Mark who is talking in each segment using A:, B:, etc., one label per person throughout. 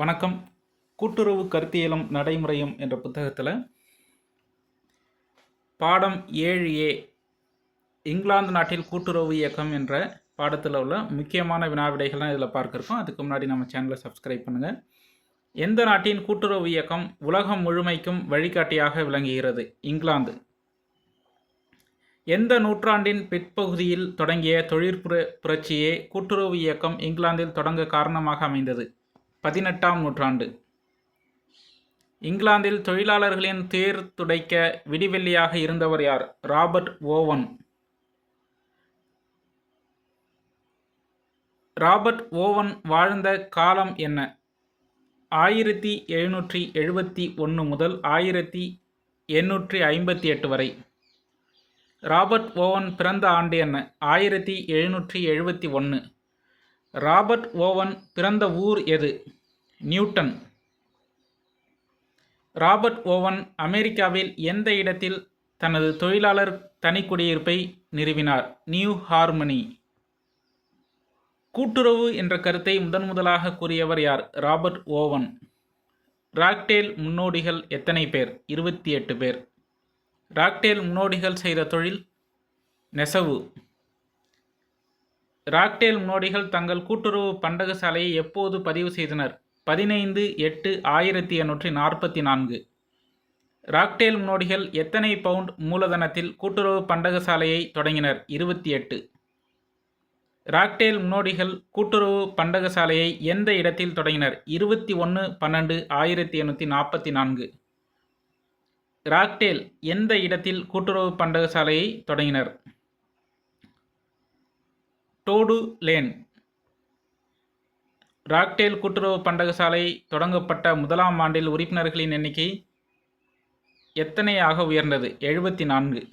A: வணக்கம். கூட்டுறவு கருத்தியலும் நடைமுறையும் என்ற புத்தகத்தில் பாடம் ஏழு ஏ இங்கிலாந்து நாட்டில் கூட்டுறவு இயக்கம் என்ற பாடத்தில் உள்ள முக்கியமான வினாவிடைகள்லாம் இதில் பார்க்குறோம். அதுக்கு முன்னாடி நம்ம சேனலை சப்ஸ்கிரைப் பண்ணுங்கள் எந்த நாட்டின் கூட்டுறவு இயக்கம் உலகம் முழுமைக்கும் வழிகாட்டியாக விளங்குகிறது? இங்கிலாந்து. எந்த நூற்றாண்டின் பிற்பகுதியில் தொடங்கிய தொழிற்புற புரட்சியே கூட்டுறவு இயக்கம் இங்கிலாந்தில் தொடங்க காரணமாக அமைந்தது? பதினெட்டாம் நூற்றாண்டு. இங்கிலாந்தில் தொழிலாளர்களின் தேர் துடைக்க விடிவெள்ளியாக இருந்தவர் யார்? Robert oven. ராபர்ட் ஓவன் வாழ்ந்த காலம் என்ன? ஆயிரத்தி எழுநூற்றி எழுபத்தி ஒன்று முதல் ஆயிரத்தி எண்ணூற்றி ஐம்பத்தி எட்டு வரை. ராபர்ட் ஓவன் பிறந்த ஆண்டு என்ன? ஆயிரத்தி எழுநூற்றி எழுபத்தி ஒன்று ராபர்ட் ஓவன் பிறந்த ஊர் எது? நியூட்டன். ராபர்ட் ஓவன் அமெரிக்காவில் எந்த இடத்தில் தனது தொழிலாளர் தனிக்குடியிருப்பை நிறுவினார்? New Harmony. கூட்டுறவு என்ற கருத்தை முதன் முதலாக கூறியவர் யார்? Robert oven. ராக்டேல் முன்னோடிகள் எத்தனை பேர்? இருபத்தி எட்டு பேர். ராக்டேல் முன்னோடிகள் செய்த தொழில் நெசவு. ராக்டேல் முன்னோடிகள் தங்கள் கூட்டுறவு பண்டகசாலையை எப்போது பதிவு செய்தனர்? பதினைந்து எட்டு ஆயிரத்தி எண்ணூற்றி நாற்பத்தி நான்கு. ராக்டேல் முன்னோடிகள் எத்தனை பவுண்ட் மூலதனத்தில் கூட்டுறவு பண்டகசாலையை தொடங்கினர்? இருபத்தி எட்டு. ராக்டேல் முன்னோடிகள் கூட்டுறவு பண்டகசாலையை எந்த இடத்தில் தொடங்கினர்? இருபத்தி ஒன்று பன்னெண்டு ஆயிரத்தி எண்ணூற்றி நாற்பத்தி நான்கு. ராக்டேல் எந்த இடத்தில் கூட்டுறவு பண்டகசாலையை தொடங்கினர்? டோடு லேன். ராக்டேல் கூட்டுறவு பண்டகசாலை தொடங்கப்பட்ட முதலாம் ஆண்டில் உறுப்பினர்களின் எண்ணிக்கை எத்தனையாக உயர்ந்தது? எழுபத்தி நான்கு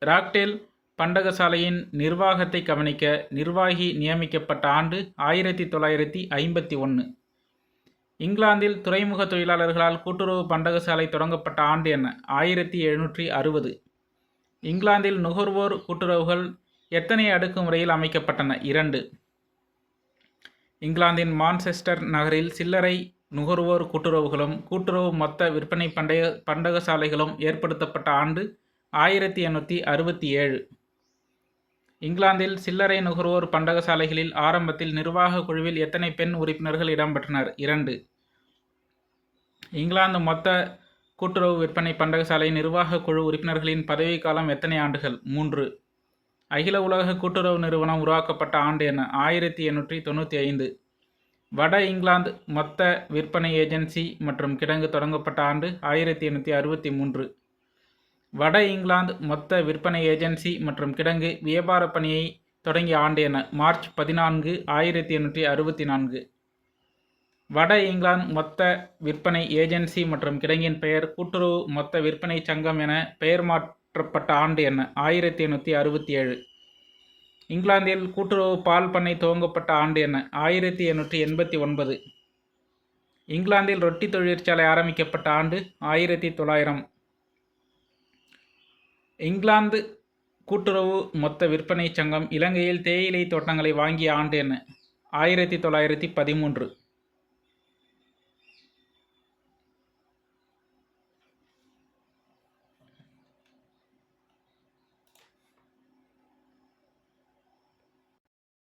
A: ராக்டேல் பண்டகசாலையின் நிர்வாகத்தை கவனிக்க நிர்வாகி நியமிக்கப்பட்ட ஆண்டு ஆயிரத்தி தொள்ளாயிரத்தி ஐம்பத்தி ஒன்று இங்கிலாந்தில் துறைமுக தொழிலாளர்களால் கூட்டுறவு பண்டகசாலை தொடங்கப்பட்ட ஆண்டு என்ன? ஆயிரத்தி எழுநூற்றி அறுபது இங்கிலாந்தில் நுகர்வோர் கூட்டுறவுகள் எத்தனை அடுக்கு முறையில் அமைக்கப்பட்டன? இரண்டு. இங்கிலாந்தின் மான்செஸ்டர் நகரில் சில்லறை நுகர்வோர் கூட்டுறவுகளும் கூட்டுறவு மொத்த விற்பனை பண்டைய பண்டகசாலைகளும் ஏற்படுத்தப்பட்ட ஆண்டு ஆயிரத்தி எண்ணூற்றி அறுபத்தி ஏழு. இங்கிலாந்தில் சில்லறை நுகர்வோர் பண்டகசாலைகளில் ஆரம்பத்தில் நிர்வாக குழுவில் எத்தனை பெண் உறுப்பினர்கள் இடம்பெற்றனர்? இரண்டு. இங்கிலாந்து மொத்த கூட்டுறவு விற்பனை பண்டகசாலை நிர்வாக குழு உறுப்பினர்களின் பதவிக்காலம் எத்தனை ஆண்டுகள்? மூன்று. அகில உலக கூட்டுறவு நிறுவனம் உருவாக்கப்பட்ட ஆண்டு என்ன? ஆயிரத்தி எண்ணூற்றி தொண்ணூற்றி ஐந்து. வட இங்கிலாந்து மொத்த விற்பனை ஏஜென்சி மற்றும் கிடங்கு தொடங்கப்பட்ட ஆண்டு ஆயிரத்தி எண்ணூற்றி அறுபத்தி மூன்று. வட இங்கிலாந்து மொத்த விற்பனை ஏஜென்சி மற்றும் கிடங்கு வியாபார பணியை தொடங்கிய ஆண்டு என மார்ச் பதினான்கு ஆயிரத்தி எண்ணூற்றி அறுபத்தி நான்கு. வட இங்கிலாந்து மொத்த விற்பனை ஏஜென்சி மற்றும் கிடங்கின் பெயர் கூட்டுறவு மொத்த விற்பனை சங்கம் என பெயர் மாற்றப்பட்ட ஆண்டு என்ன? ஆயிரத்தி எண்ணூற்றி அறுபத்தி ஏழு இங்கிலாந்தில் கூட்டுறவு பால் பண்ணை துவங்கப்பட்ட ஆண்டு என்ன? ஆயிரத்தி எண்ணூற்றி எண்பத்தி ஒன்பது. இங்கிலாந்தில் ரொட்டி தொழிற்சாலை ஆரம்பிக்கப்பட்ட ஆண்டு ஆயிரத்தி தொள்ளாயிரம். இங்கிலாந்து கூட்டுறவு மொத்த விற்பனை சங்கம் இலங்கையில் தேயிலை தோட்டங்களை வாங்கிய ஆண்டு என்ன? ஆயிரத்தி தொள்ளாயிரத்தி பதிமூன்று.